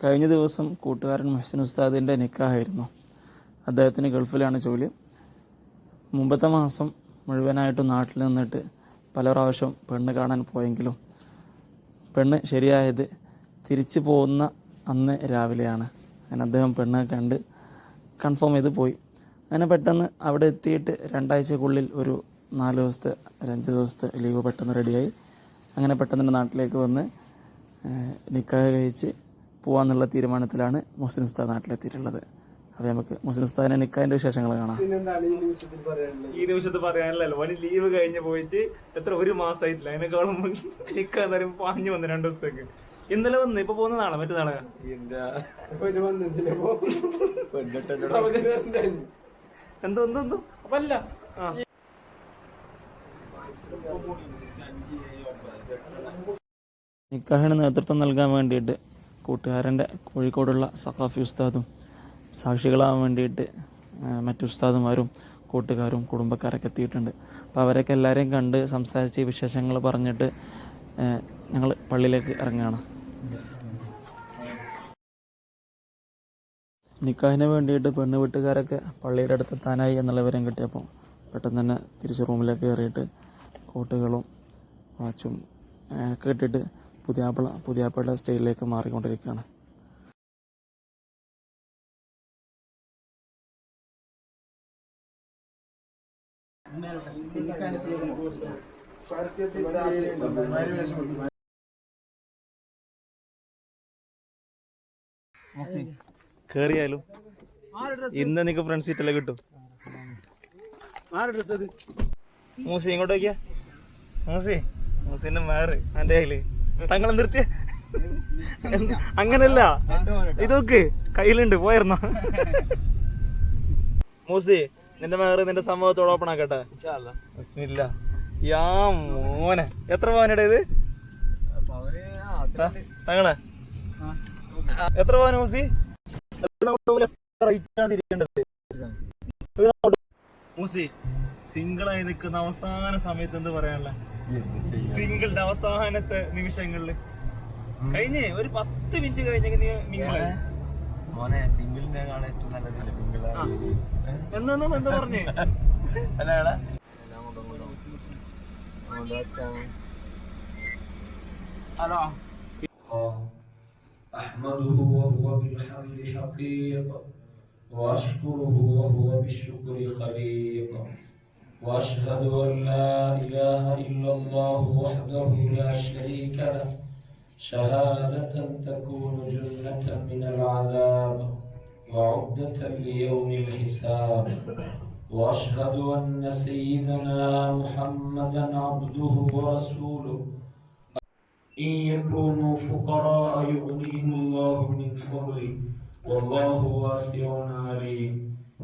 കഴിഞ്ഞ ദിവസം കൂട്ടുകാരൻ മുഹസിൻ ഉസ്താദിന്റെ നിക്കാഹായിരുന്നു. അദ്ദേഹത്തിന് ഗൾഫിലാണ് ജോലി. മുമ്പത്തെ മാസം മുഴുവനായിട്ട് നാട്ടിൽ നിന്നിട്ട് പല പ്രാവശ്യം പെണ്ണ് കാണാൻ പോയെങ്കിലും പെണ്ണ് ശരിയായത് തിരിച്ചു പോകുന്ന അന്ന് രാവിലെയാണ്. അങ്ങനെ അദ്ദേഹം പെണ്ണ് കണ്ട് കൺഫേം ചെയ്ത് പോയി. അങ്ങനെ പെട്ടെന്ന് അവിടെ എത്തിയിട്ട് രണ്ടാഴ്ചക്കുള്ളിൽ ഒരു നാല് ദിവസത്തെ അഞ്ച് ദിവസത്തെ ലീവ് പെട്ടെന്ന് റെഡിയായി അങ്ങനെ പെട്ടെന്ന് നാട്ടിലേക്ക് വന്ന് നിക്കാഹ് കഴിച്ച് പോവാന്നുള്ള തീരുമാനത്തിലാണ് മുസ്ലിം ഉസ്താദ് നാട്ടിലെത്തിയിട്ടുള്ളത്. അപ്പോൾ നമുക്ക് മുസ്ലിം ഉസ്താദിനെ നിക്കാഹിന്റെ വിശേഷങ്ങൾ കാണാം. പിന്നെന്താണ് ഈ നിമിഷത്തിൽ പറയാനല്ലോ ഓന് ലീവ് കഴിഞ്ഞ് പോയിട്ട് എത്ര ഒരു മാസമായിട്ടില്ല അതിനേക്കാളും നിക്കാൻ തരും പാഞ്ഞു വന്നു രണ്ടു ദിവസത്തേക്ക്. ഇന്നലെ വന്നു ഇപ്പൊ പോകുന്ന നാളെ മറ്റന്നാളെ എന്താ? അപ്പൊ നിക്കാഹിന് നേതൃത്വം നൽകാൻ വേണ്ടിയിട്ട് കൂട്ടുകാരന്റെ കോഴിക്കോടുള്ള സഖാഫി ഉസ്താദും സാക്ഷികളാവാൻ വേണ്ടിയിട്ട് മറ്റു ഉസ്താദുമാരും കൂട്ടുകാരും കുടുംബക്കാരൊക്കെ എത്തിയിട്ടുണ്ട്. അപ്പോൾ അവരൊക്കെ എല്ലാവരെയും കണ്ട് സംസാരിച്ച് വിശേഷങ്ങൾ പറഞ്ഞിട്ട് ഞങ്ങൾ പള്ളിയിലേക്ക് ഇറങ്ങുകയാണ്. നിക്കാഹിന് വേണ്ടിയിട്ട് പെണ്ണ് വീട്ടുകാരൊക്കെ പള്ളിയുടെ അടുത്ത് എത്താനായി എന്നുള്ള വിവരം കിട്ടിയപ്പോൾ പെട്ടെന്ന് തന്നെ തിരിച്ച് റൂമിലേക്ക് കയറിയിട്ട് കോട്ടുകളും വാച്ചും ഒക്കെ ഇട്ടിട്ട് പുതിയാപ്പിള പുതിയാപ്പിള സ്റ്റൈലിലേക്ക് മാറിക്കൊണ്ടിരിക്കുകയാണ്. കേറിയാലും ഇന്ന് നിനക്ക് ഫ്രണ്ട് സീറ്റല്ലേ കിട്ടും? മൂസി ഇങ്ങോട്ട് നോക്കിയാ മൂസി മൂസിന്റെ മാറ് എന്റെ കയ്യിൽ. തങ്ങൾ നിർത്തിയ? അങ്ങനല്ല. ഇതൊക്കെ കയ്യിലുണ്ട്. പോയിരുന്നോ മൂസി നിന്റെ മേറ് നിന്റെ സംഭവത്തോട് ഓപ്പൺ ആക്കട്ടെ. യാ മോനെ. എത്ര പവനടെ ഇത്? തങ്ങളെ. എത്ര പവൻ മൂസി? മൂസി സിംഗിൾ ആയി നിൽക്കുന്ന അവസാന സമയത്ത് എന്ത് പറയാനുള്ള? സിംഗിളിന്റെ അവസാനത്തെ നിമിഷങ്ങളില് കഴിഞ്ഞേ ഒരു പത്ത് മിനിറ്റ് കഴിഞ്ഞെങ്കിൽ നീ മിങ്ങളായി മോനെ സിംഗിളിനെ കാണാൻ ഏറ്റവും നല്ലതില്ല എന്നാ എന്താ പറഞ്ഞേ അല്ല ഹലോ أحمده وهو بالحمد حقيق وأشكره وهو بالشكر خليق وأشهد أن لا إله إلا الله وحده لا شريك له. شهادة تكون جنة من العذاب وعدة ليوم الحساب. وأشهد أن سيدنا محمدا عبده ورسوله. إن يكونوا فقراء يغنيهم الله من فضله. والله واسع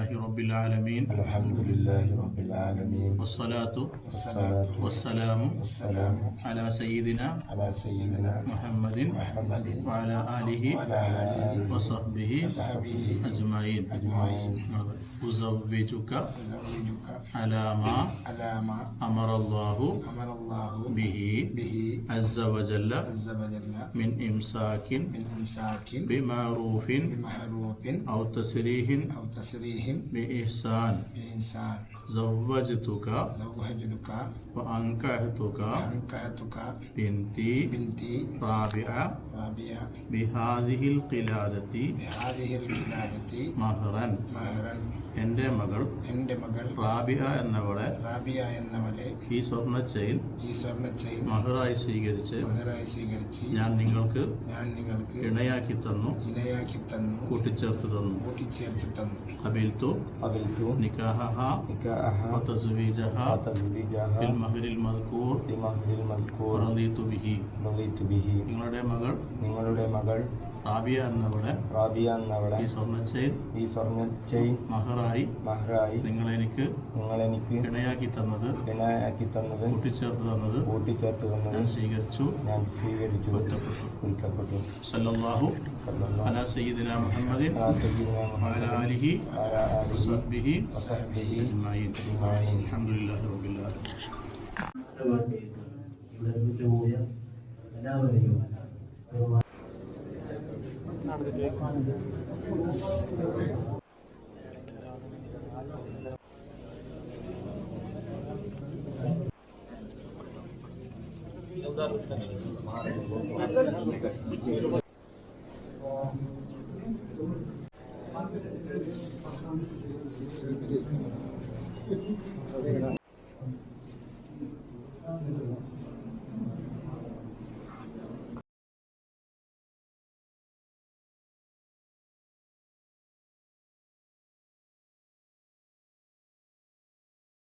لله رب العالمين. الحمد لله رب العالمين. والصلاة والسلام على سيدنا على سيدنا محمد وعلى آله وصحبه أجمعين. أزوجك على ما أمر الله به عز وجل من إمساك بمعروف أو تسريح عليهم بإحسان. بإحسان. زوجتك. زوجتك. وأنكحتك. أنكحتك بنتي. بنتي. رابعة. رابعة. بهذه القلادة. بهذه القلادة. مهرا. مهرا. എൻ്റെ മകൾ എൻ്റെ മകൾ റാബിയ എന്നവളെ റാബിയ എന്നവളെ ഈ സ്വർണ്ണ ചെയിൻ ഈ സ്വർണ്ണ ചെയിൻ മഹറായി സ്വീകരിച്ച് മഹറായി സ്വീകരിച്ച് ഞാൻ നിങ്ങൾക്ക് ഞാൻ നിങ്ങൾക്ക് ഇണയാക്കി തന്നു ഇണയാക്കി തന്നു കൂട്ടിച്ചേർത്ത് തന്നു കൂട്ടിച്ചേർത്ത് തന്നു കബിൽത്തു قبلت നിക്കാഹ نكاح نكاحها وتزويجها في وتزويجها المهر المذكور في مهر المذكور ورضيت به رضيت به നിങ്ങളുടെ മകൾ നിങ്ങളുടെ മകൾ റാബിയ എന്നവിടെ റാബിയ എന്നവിടെ ഈ സ്വർണ ചെയിൻ ഈ സ്വർണ ചെയിൻ മഹറായി മഹറായി നിങ്ങൾ എനിക്ക് ഇണയാക്കി തന്നത് ഇണയാക്കി തന്നത് കൂട്ടിച്ചേർത്ത് തന്നത് കൂട്ടിച്ചേർത്ത് തന്നത് ഞാൻ സ്വീകരിച്ചു. ഞാൻ സ്വീകരിച്ചു. പൊരുത്തപ്പെട്ടു. സല്ലല്ലാഹു സല്ലല്ലാഹു അലാ സയ്യിദിന മുഹമ്മദിൻ അലാ ആലിഹി വസഹ്ബിഹി അജ്മഈൻ. അൽഹംദുലില്ലാഹി റബ്ബിൽ ആലമീൻ. ഇവിടെ എല്ലാവരെയും Yıllar ıslak şey.